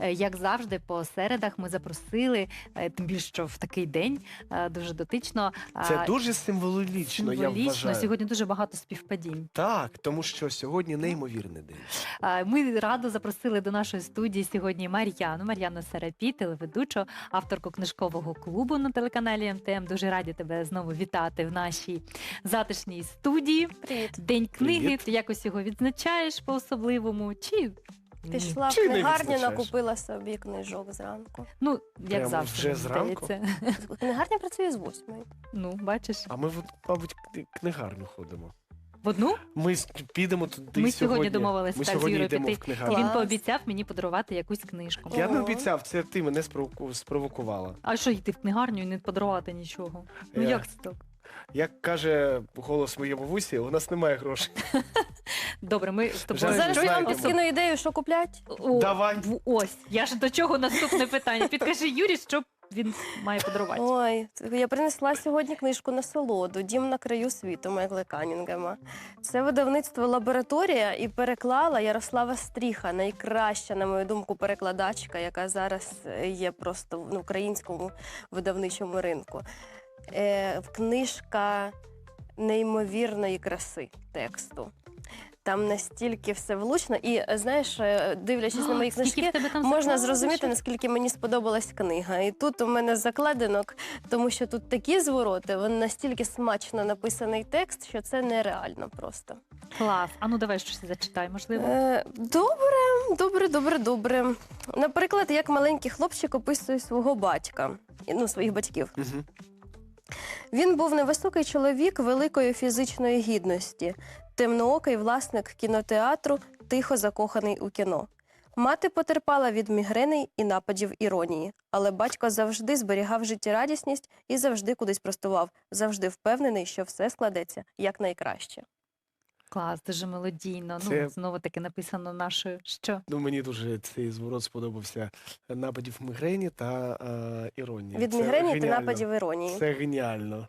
Е, Як завжди, по середах ми запросили, е, тим більше що в такий день е, дуже дотично. Це дуже символічно, я вважаю. Сьогодні дуже багато співпадінь. Так, тому що сьогодні неймовірний день. Ми радо запросили до нашої студії сьогодні Мар'яну, Мар'яну Сарапі, телеведучу, авторку книжкового клубу на телеканалі МТМ. Дуже раді тебе знову вітати в нашій затишній студії. Привіт. День книги. Привіт. Ти якось його відзначаєш по-особливому? Чи ні? Пішла в Чи не книгарню, відзначаєш? накупила собі книжок зранку. Ну, як Прямо завжди, вже мені зранку? здається. Книгарня працює з восьмої. Ну, бачиш, А ми, мабуть, к- книгарню ходимо. в одну Ми с- підемо туди Ми сьогодні. сьогодні домовились Ми так з сьогодні Юрою йдемо піти. книгарню. він Клас. пообіцяв мені подарувати якусь книжку. Я не обіцяв, це ти мене спровоку- спровокувала. А що йти в книгарню і не подарувати нічого? Ну Е, як це так? Як каже голос в моєму вусі, у нас немає грошей. Добре, ми з тобою Зараз Зараз я вам знаємо. підкину ідею, що куплять. О, Давай. в- Ось, я ж до чого наступне питання. Підкажи Юрі, що він має подарувати. Ой, я принесла сьогодні книжку насолоду Дім на краю світу Майкла Канінгема. Це видавництво лабораторія і переклала Ярослава Стріха, найкраща, на мою думку, перекладачка, яка зараз є просто на українському видавничому ринку. Е, книжка неймовірної краси тексту. Там настільки все влучно, і знаєш, е, дивлячись на мої книжки, Можна зрозуміти, наскільки мені сподобалась книга. І тут у мене закладинок, тому що тут такі звороти, він настільки смачно написаний текст, що це нереально просто. Клас. А ну давай щось зачитай, можливо. Е, добре, добре, добре, добре. Наприклад, як маленький хлопчик описує свого батька, ну, своїх батьків. Мгм. Він був невисокий чоловік великої фізичної гідності, темноокий власник кінотеатру, тихо закоханий у кіно. Мати потерпала від мігрени і нападів іронії, але батько завжди зберігав життєрадісність і завжди кудись простував, завжди впевнений, що все складеться якнайкраще. Клас, дуже мелодійно. Це- Ну, знову таки написано нашою. Що? Ну, мені дуже цей зворот сподобався нападів мігрені та е, іронії. Від Це мігрені та геніально. нападів іронії. Це геніально.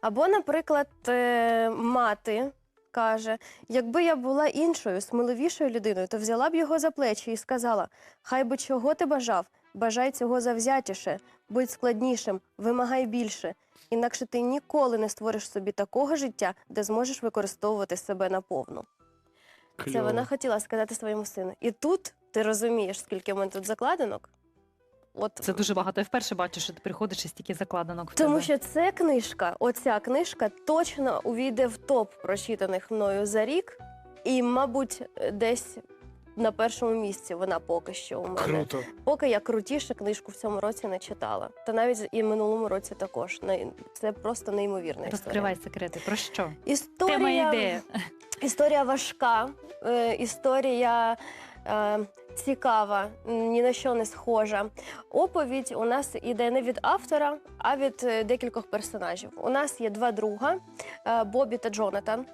Або, наприклад, е, мати каже: якби я була іншою, сміливішою людиною, то взяла б його за плечі і сказала: Хай би чого ти бажав, бажай цього завзятіше, будь складнішим, вимагай більше. Інакше ти ніколи не створиш собі такого життя, де зможеш використовувати себе наповну. Це вона хотіла сказати своєму сину. І тут ти розумієш, скільки в мене тут закладинок. От Це дуже багато. Я вперше бачу, що ти приходиш і стільки закладинок в Тому тебе. що ця книжка, оця книжка точно увійде в топ прочитаних мною за рік, і, мабуть, десь на першому місці вона поки що у мене. Круто. Поки я крутіше книжку в цьому році не читала. Та навіть і в минулому році також. Це просто неймовірна історія. Розкривай секрети. Про що? Тема Історія, ідея. історія важка, е, історія е, цікава, ні на що не схожа. Оповідь у нас іде не від автора, а від е, декількох персонажів. У нас є два друга Бобі та Джонатан.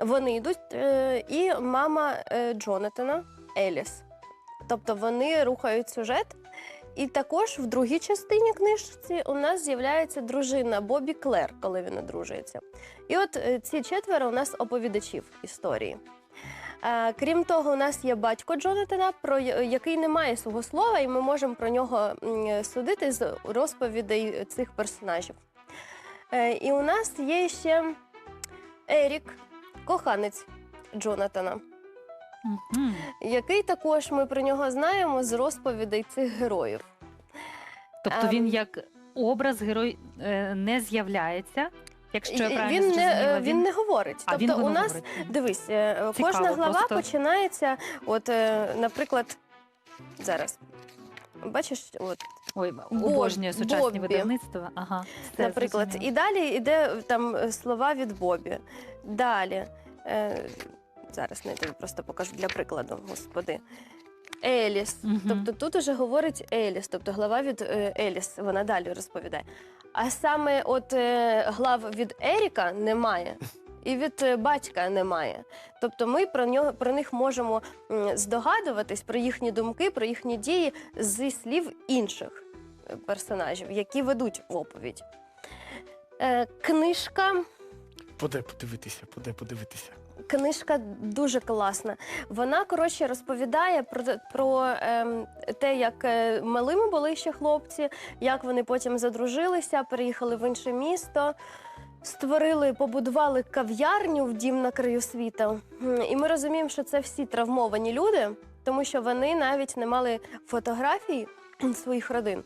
Вони йдуть, е, і мама е, Джонатана Еліс. Тобто вони рухають сюжет. І також в другій частині книжці у нас з'являється дружина Бобі Клер, коли він одружується. І от е, ці четверо у нас оповідачів історії. Е, Крім того, у нас є батько Джонатана, про який не має свого слова, і ми можемо про нього м, судити з розповідей цих персонажів. Е, І у нас є ще Ерік, коханець Джонатана, Мгм. який також ми про нього знаємо з розповідей цих героїв. Тобто він Ем. як образ герой е, не з'являється, якщо я І- правильно він, не, зрозуміла. е, він не говорить. А, тобто він у нас говорить. Дивись, е, кожна глава просто. починається, от, е, наприклад, зараз. Бачиш, от, Ой, обожнює сучасні Боббі. видавництва. Ага, все, наприклад, зрозуміла. і далі йде е, там е, слова від Бобі. Далі. Е, зараз не тобі просто покажу для прикладу, господи. Еліс. Мгм. Тобто тут уже говорить Еліс, тобто глава від е, Еліс, вона далі розповідає. А саме от е, глав від Еріка немає. І від е, батька немає. Тобто ми про нього про них можемо м, здогадуватись про їхні думки, про їхні дії зі слів інших персонажів, які ведуть оповідь. Е, книжка Поде подивитися, поде подивитися. Книжка дуже класна. Вона коротше розповідає про, про ем, те, як е, малими були ще хлопці, як вони потім задружилися, переїхали в інше місто, створили, побудували кав'ярню в дім на краю світу. І ми розуміємо, що це всі травмовані люди, тому що вони навіть не мали фотографій своїх родин.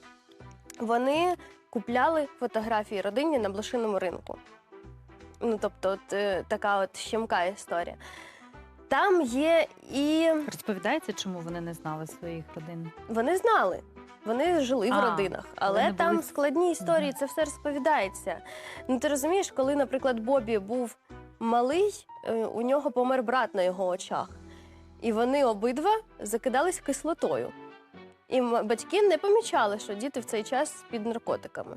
Вони купляли фотографії родині на блошиному ринку. Ну, тобто, от, е, така от щемка історія. Там є і Розповідається, чому вони не знали своїх родин. вони знали. Вони жили в А, родинах, але вони там були- складні історії, Мгм. це все розповідається. Ну ти розумієш, коли, наприклад, Бобі був малий, е, у нього помер брат на його очах, і вони обидва закидались кислотою. І батьки не помічали, що діти в цей час під наркотиками.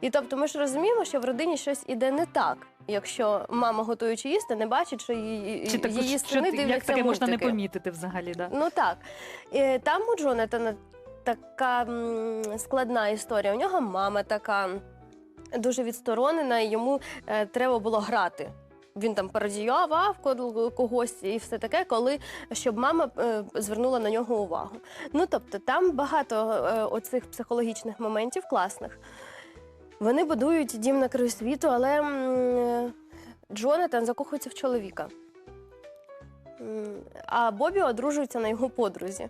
І тобто ми ж розуміємо, що в родині щось іде не так, якщо мама, готуючи їсти, не бачить, що її, Чи так, її що, сини ти- дивляться як таке можна не помітити взагалі? Да? Ну так. Е, Там у Джонатана така м, складна історія. У нього мама така дуже відсторонена, і йому е, треба було грати. Він там пародіював когось і все таке, коли щоб мама е, звернула на нього увагу. Ну тобто, там багато е, оцих психологічних моментів класних. Вони будують дім на краю світу, але Джонатан закохується в чоловіка. А Бобі одружується на його подрузі.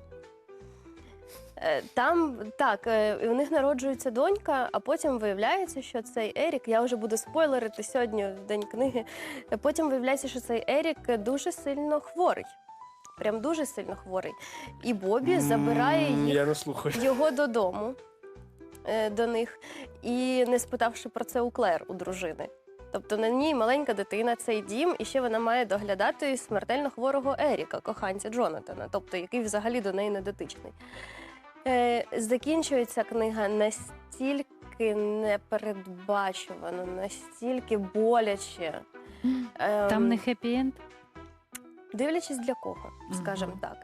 Е, Там так, е, у них народжується донька, а потім виявляється, що цей Ерік, я вже буду спойлерити сьогодні в день книги. Потім виявляється, що цей Ерік дуже сильно хворий. Прям дуже сильно хворий. І Бобі забирає їх Я не слухаю. його додому е, до них, і не спитавши про це у Клер, у дружини. Тобто на ній маленька дитина, цей дім, і ще вона має доглядати смертельно хворого Еріка, коханця Джонатана, тобто який взагалі до неї не дотичний. Е, закінчується книга настільки непередбачувано, настільки боляче. Ем, Там не хеппі-енд? Дивлячись для кого, скажімо Мгм. так.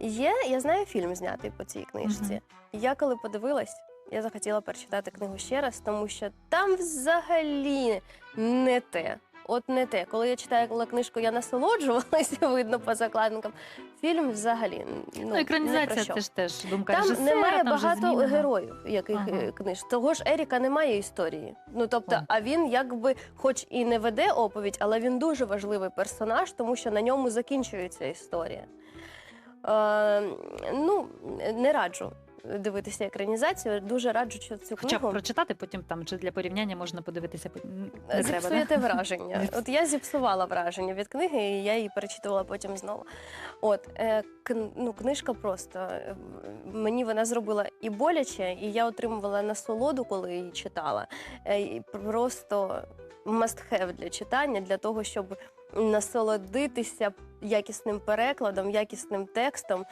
Є, я знаю фільм знятий по цій книжці. Я коли подивилась, я захотіла перечитати книгу ще раз, тому що там взагалі не те. От не те. Коли я читала книжку, я насолоджувалася, видно по закладникам. Фільм взагалі ну, Ну, не про екранізація що. це ж теж думка Там режисера, немає там же багато змінено. героїв, яких Ага. е, книж. Того ж Еріка немає історії. Ну тобто, О. а він якби, хоч і не веде оповідь, але він дуже важливий персонаж, тому що на ньому закінчується історія. Е, ну, не раджу дивитися екранізацію. Дуже раджу цю Хоча б прочитати потім там, чи для порівняння можна подивитися. Не Зіпсуєте враження. От я зіпсувала враження від книги, і я її перечитувала потім знову. От е, ну, книжка просто е, мені вона зробила і боляче, і я отримувала насолоду, коли її читала. Е, і просто must have для читання, для того, щоб насолодитися якісним перекладом, якісним текстом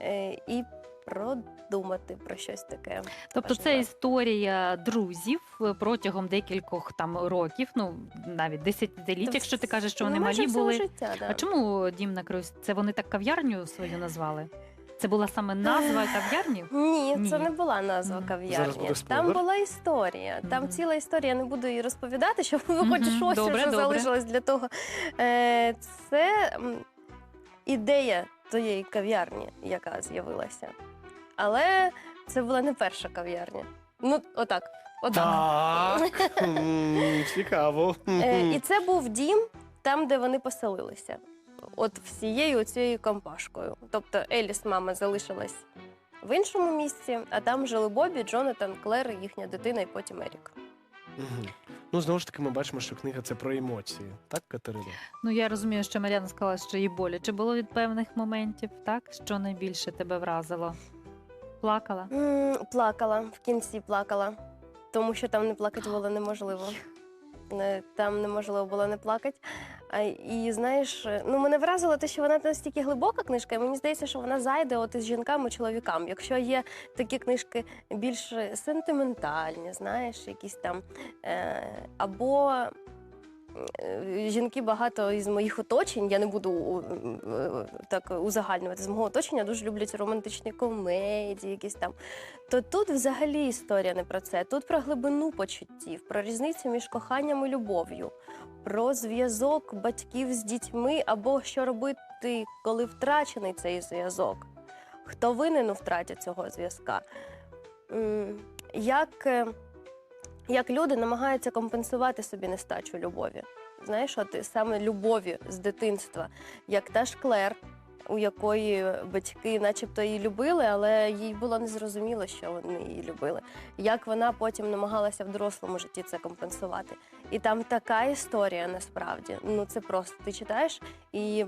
е, і продумати про щось таке. Тобто це історія друзів е, протягом декількох там років, ну навіть десятиліть, якщо ти кажеш, що вони Ну, майже малі всього були. Життя, да. А чому дім на краю? Це вони так кав'ярню свою назвали? Це була саме назва кав'ярні? Ні, це Ні. не була назва Мгм. Зараз кав'ярні. буде Там спойлер. була історія. Там Мгм. ціла історія. Я не буду її розповідати, щоб ви хоч Мгм. щось Добре, вже добре. залишилось для того. Е, Це м, ідея тієї кав'ярні, яка з'явилася. Але це була не перша кав'ярня. Ну, отак. Отак. Так. М, Цікаво. Е, І це був дім там, де вони поселилися. От всією цією компашкою. Тобто Еліс, мама, залишилась в іншому місці, а там жили Бобі, Джонатан, Клер, їхня дитина і потім Ерік. Мгм. Ну, знову ж таки, ми бачимо, що книга це про емоції. Так, Катерина? Ну я розумію, що Мар'яна сказала, що їй боляче було від певних моментів, так? Що найбільше тебе вразило? Плакала? М, Плакала, в кінці плакала, тому що там не плакати було неможливо. Там неможливо було не плакати. А, і знаєш, ну мене вразило те, що вона настільки глибока книжка, і мені здається, що вона зайде от із жінкам і чоловікам. Якщо є такі книжки більш сентиментальні, знаєш, якісь там. Е, або жінки багато із моїх оточень, я не буду е, так узагальнювати з мого оточення, дуже люблять романтичні комедії, якісь там. То тут взагалі історія не про це. Тут про глибину почуттів, про різницю між коханням і любов'ю, про зв'язок батьків з дітьми або що робити, коли втрачений цей зв'язок. Хто винен у втраті цього зв'язка? Як, е, як люди намагаються компенсувати собі нестачу любові? Знаєш, от саме любові з дитинства, як та ж Клер, у якої батьки, начебто, її любили, але їй було незрозуміло, що вони її любили. Як вона потім намагалася в дорослому житті це компенсувати. І там така історія насправді. Ну це просто ти читаєш і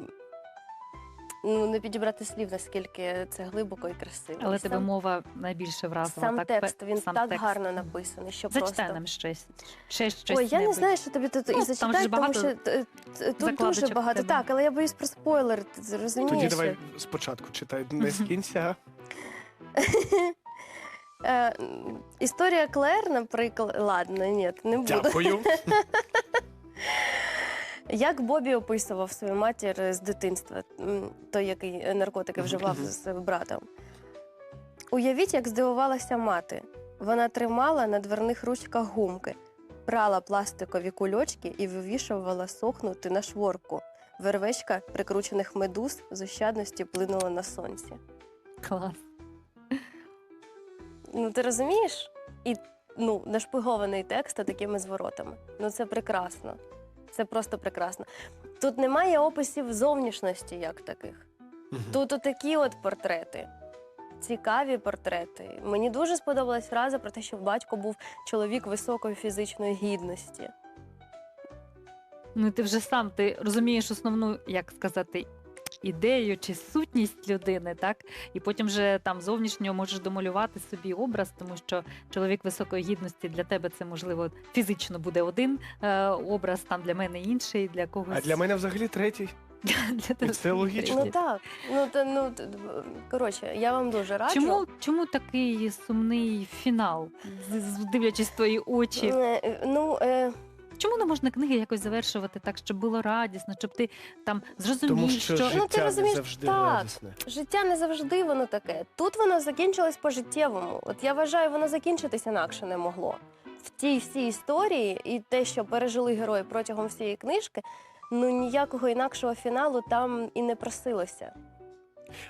ну, не підібрати слів, наскільки це глибоко і красиво. Але І тебе сам, мова найбільше вразила. сам так? текст, він сам так текст. гарно написаний, що Зачитай просто. нам щось. Ще щось. Ой, я не небудь. знаю, що тобі тут Ну, і там ж тому багато що т- т- тут дуже закладочок багато. тебе. Так, але я боюсь про спойлер, ти Тоді розумієш? давай спочатку читай не з кінця. Е, м, історія Клер, наприклад, ладно, ні, не буду. Дякую. Як Бобі описував свою матір з дитинства, м, той, який наркотики вживав з братом. Уявіть, як здивувалася мати. Вона тримала на дверних ручках гумки, прала пластикові кульочки і вивішувала сохнути на шворку. Вервечка прикручених медуз з ощадності плинула на сонці. Клас. Ну ти розумієш? І ну, нашпигований текст такими зворотами. Ну це прекрасно. Це просто прекрасно. Тут немає описів зовнішності як таких. Тут отакі от портрети. Цікаві портрети. Мені дуже сподобалась фраза про те, що батько був чоловік високої фізичної гідності. Ну ти вже сам ти розумієш основну, як сказати, ідею чи сутність людини, так? І потім вже там зовнішньо можеш домалювати собі образ, тому що чоловік високої гідності для тебе це можливо фізично буде один е, образ, там для мене інший, для когось. А для мене взагалі третій. для тебе це логічно. Ну так. Ну та ну коротше, я вам дуже раджу. Чому, чому такий сумний фінал, дивлячись твої очі? Е, Ну, е, Чому не можна книги якось завершувати так, щоб було радісно, щоб ти там зрозумів, Тому що, що Ну, ти життя не розумієш, завжди так. радісне. життя не завжди воно таке. Тут воно закінчилось по-життєвому. От я вважаю, воно закінчитись інакше не могло. В тій всій історії і те, що пережили герої протягом всієї книжки, ну ніякого інакшого фіналу там і не просилося.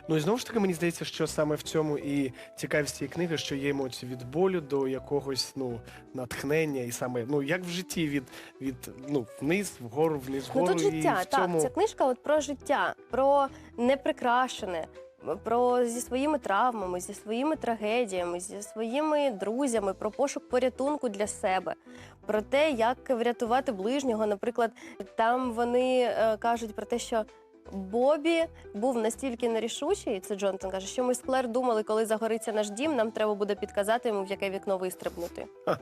Ну і знову ж таки, мені здається, що саме в цьому і цікавість цієї книги, що є емоції від болю до якогось ну натхнення, і саме ну як в житті від, від ну вниз, вгору, вниз, Ну тут життя, і в цьому... так. Ця книжка от про життя, про неприкрашене, про зі своїми травмами, зі своїми трагедіями, зі своїми друзями, про пошук порятунку для себе, про те, як врятувати ближнього. Наприклад, там вони е, кажуть про те, що. Бобі був настільки нерішучий, це Джонсон каже, що ми з Клер думали, коли загориться наш дім, нам треба буде підказати йому, в яке вікно вистрибнути.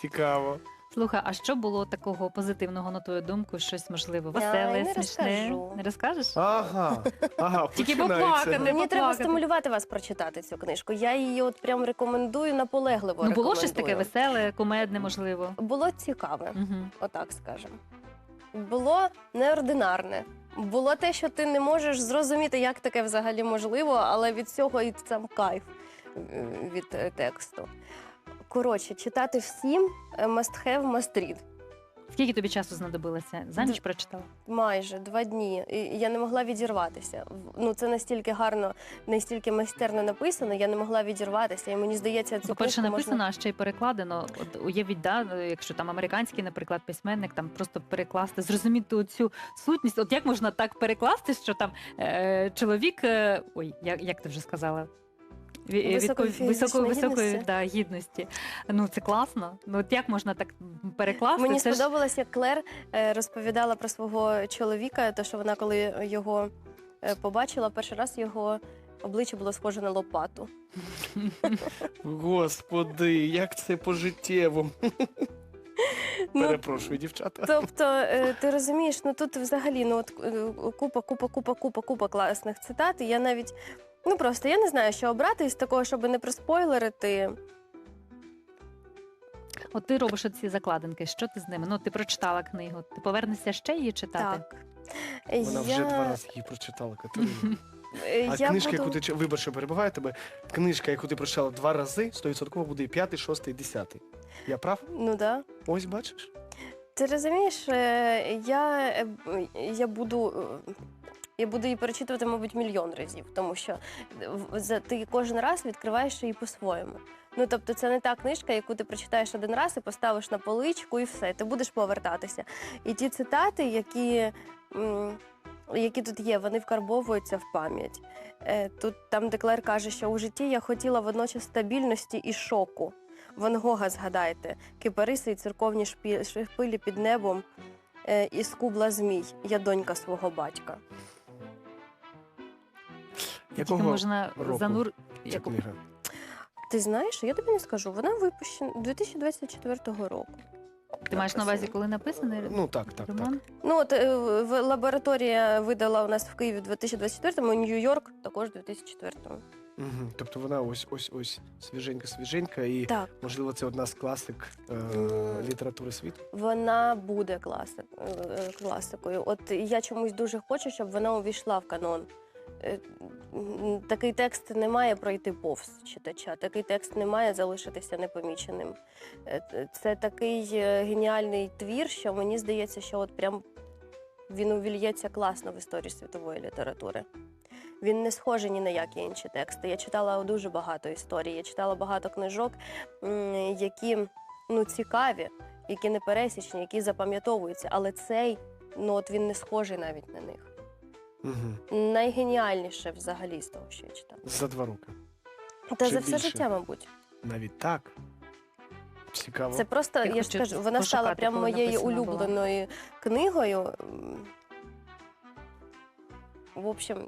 Цікаво. Слухай, а що було такого позитивного на твою думку? Щось можливо Ай, веселе, не смішне? розкажу. Не розкажеш? Ага, ага, Тільки поплакати. Не Мені треба поплакати. стимулювати вас прочитати цю книжку. Я її от прям рекомендую наполегливо. Ну було щось таке веселе, кумедне, можливо. Було цікаве, Угу. отак скажемо. Було неординарне. Було те, що ти не можеш зрозуміти, як таке взагалі можливо, але від цього і сам кайф е, від е, тексту. Коротше, читати всім е, must have, must read. Скільки тобі часу знадобилося? За ніч прочитала? Майже два дні. І я не могла відірватися. В- Ну це настільки гарно, настільки майстерно написано. Я не могла відірватися. І мені здається, цю По-перше, книжку написано, можна... а ще й перекладено. От уявіть, да, якщо там американський, наприклад, письменник, там просто перекласти, зрозуміти цю сутність. От як можна так перекласти, що там е, чоловік, е, ой, як, як ти вже сказала? Високої високої, високої гідності. да, гідності. Ну це класно. Ну от як можна так перекласти? Мені Це ж- сподобалось, як Клер е, розповідала про свого чоловіка, то що вона, коли його е, побачила, перший раз його обличчя було схоже на лопату. Господи, як це по-життєвому. Ну, Перепрошую, дівчата. Тобто, е, ти розумієш, ну тут взагалі ну от купа, купа, купа, купа, купа класних цитат. І я навіть ну просто я не знаю, що обрати із такого, щоб не проспойлерити. От ти робиш оці закладинки. Що ти з ними? Ну, ти прочитала книгу. Ти повернешся ще її читати? Так. Вона вже два рази її прочитала, Катерина. е, А я книжка, буду... яку ти чи- вибач, що перебуваю тебе, книжка, яку ти прочитала два рази, 100% буде і п'ятий, шостий, десятий. Я прав? Ну да. Ось бачиш? Ти розумієш, е, я, е, б- я буду. е, Я буду її перечитувати, мабуть, мільйон разів, тому що за- ти кожен раз відкриваєш її по-своєму. Ну тобто, це не та книжка, яку ти прочитаєш один раз і поставиш на поличку, і все. Ти будеш повертатися. І ті цитати, які, які тут є, вони вкарбовуються в пам'ять. Е, Тут там Деклер каже, що у житті я хотіла водночас стабільності і шоку. Ван Гога згадайте, кипариси і церковні шпилі під небом е, і скубла змій. Я донька свого батька. Тільки Якого можна року занур... ця Яку... книга? Ти знаєш, я тобі не скажу, вона випущена 2024 року. Ти маєш на увазі, коли написаний Ну так, так, так. роман? Ну от е, в- лабораторія видала у нас в Києві в 2024-му, Нью-Йорк також в 2004-му. Угу. Тобто вона ось ось ось свіженька, свіженька, і Так, можливо це одна з класик е, М. літератури світу. вона буде класик, е, класикою. От я чомусь дуже хочу, щоб вона увійшла в канон. Е, Такий текст не має пройти повз читача, такий текст не має залишитися непоміченим. Е, Це такий е, геніальний твір, що мені здається, що от прям він увільється класно в історію світової літератури. Він не схожий ні на які інші тексти. Я читала дуже багато історій, я читала багато книжок, які ну, цікаві, які не пересічні, які запам'ятовуються, але цей ну, от він не схожий навіть на них. Угу. Найгеніальніше взагалі з того, що я читала. За два роки. Та Чи за все більше? життя, мабуть. Навіть так. Цікаво. Це просто, Я я, ж хочу кажу, вона стала пошукати, прям коли моєю написана була. улюбленою книгою. М, В общем,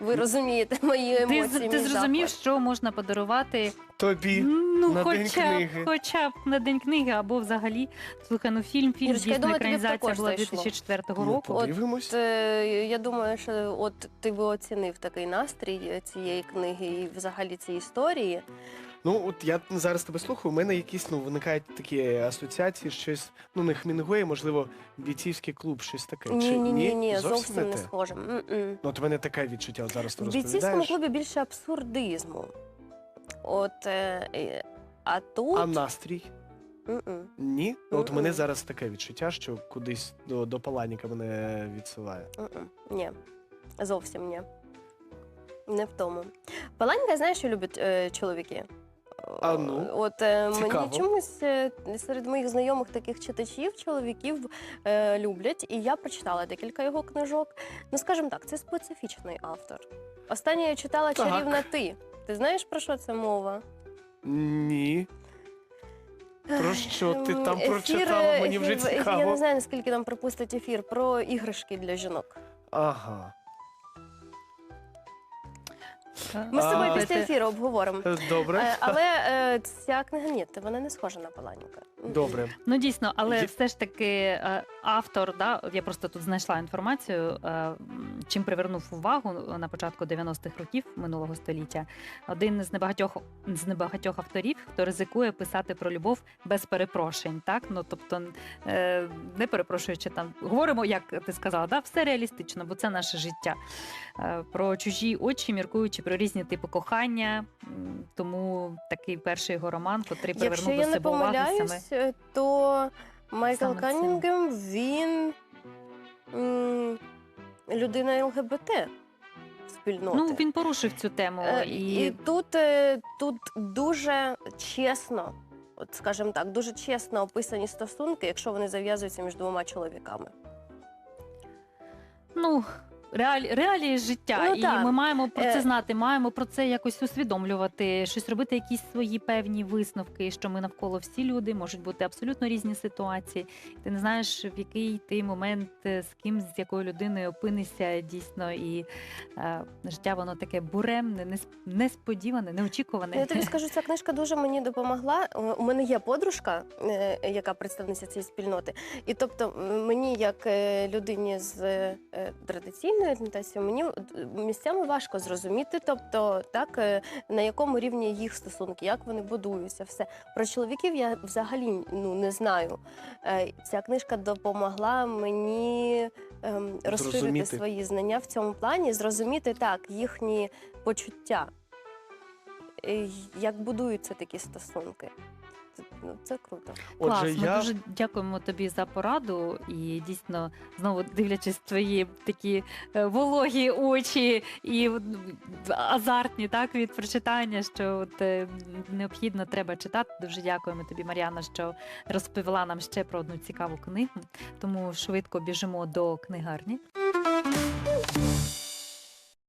ви розумієте мої Ти, емоції. ти мій зрозумів, що можна подарувати Тобі. ну, на День хоча, б, книги. хоча б на день книги, або взагалі. Слухай, ну фільм, фільм Ірочка, я дійсно думаю, тобі б екранізація також була зайшло. 2004 Ну, року. подивимось. От, е, я думаю, що от ти би оцінив такий настрій е, цієї книги і взагалі цієї історії. Ну, от я зараз тебе слухаю, у мене якісь ну, виникають такі асоціації, щось, ну, не Хмінгуей, можливо, бійцівський клуб, щось таке. Ні, Чи ні, ні, ні, Зовсім, зовсім не те? схоже. М-м. Ну, от у мене таке відчуття, от зараз ти В бійцівському розповідаєш. клубі більше абсурдизму. От, е, е, а тут. А настрій? М-м. Ні? От мене зараз таке відчуття, що кудись до, до Паланіка мене відсилає. М-м. Ні, зовсім ні. Не в тому. Паланька, знаєш, що люблять е, чоловіки? А ну, От е, цікаво. мені чомусь е, серед моїх знайомих таких читачів, чоловіків е, люблять, і я прочитала декілька його книжок. Ну, скажімо так, це специфічний автор. Останнє я читала Так. чарівна ти. Ти знаєш про що це мова? Ні. Про що ти Ем, там ефір, прочитала? Мені вже ефір, Я цікаво. не знаю, наскільки нам пропустить ефір про іграшки для жінок. Ага. Ми з тобою А, після Це- ефіру обговоримо. Е, Добре. Е, Але е, ця книга ні, вона не схожа на Паланіка. Добре. Ну дійсно, але Є- все ж таки е, автор, да, я просто тут знайшла інформацію, е, м, чим привернув увагу на початку 90-х років минулого століття. Один з небагатьох з небагатьох авторів, хто ризикує писати про любов без перепрошень. Так, ну тобто е, не перепрошуючи там, говоримо, як ти сказала, да, все реалістично, бо це наше життя. Е, Про чужі очі, міркуючи про різні типи кохання. Тому такий перший його роман, котрий Якщо привернув я до не себе увагу саме. помиляюсь, е, то Майкл Саме. Каннінгем, він м, людина ЛГБТ спільноти. Ну, він порушив цю тему. Е, і... і тут, е, тут дуже чесно, от скажімо так, дуже чесно описані стосунки, якщо вони зав'язуються між двома чоловіками. Ну, реалі, реалії життя. Ну, і так. ми маємо про це Е. знати, маємо про це якось усвідомлювати, щось робити, якісь свої певні висновки, що ми навколо всі люди, можуть бути абсолютно різні ситуації. Ти не знаєш, в який ти момент е, з ким, з якою людиною опинишся дійсно, і е, життя воно таке буремне, нес- несподіване, неочікуване. Я тобі скажу, ця книжка дуже мені допомогла. Е, У мене є подружка, е, яка представниця цієї спільноти. І тобто, м, мені, як е, людині з е, традиційної сексуальної орієнтації мені е, місцями важко зрозуміти, тобто так е, на якому рівні їх стосунки, як вони будуються, все про чоловіків я взагалі ну не знаю. Е, Ця книжка допомогла мені ем, розширити Зрозуміти. свої знання в цьому плані, зрозуміти так їхні почуття, як будуються такі стосунки. Ну, це круто. Отже, Клас, ми я дуже дякуємо тобі за пораду. І дійсно, знову дивлячись твої такі е, вологі очі і азартні так від прочитання, що от, е, необхідно треба читати. Дуже дякуємо тобі, Мар'яна, що розповіла нам ще про одну цікаву книгу. Тому швидко біжимо до книгарні.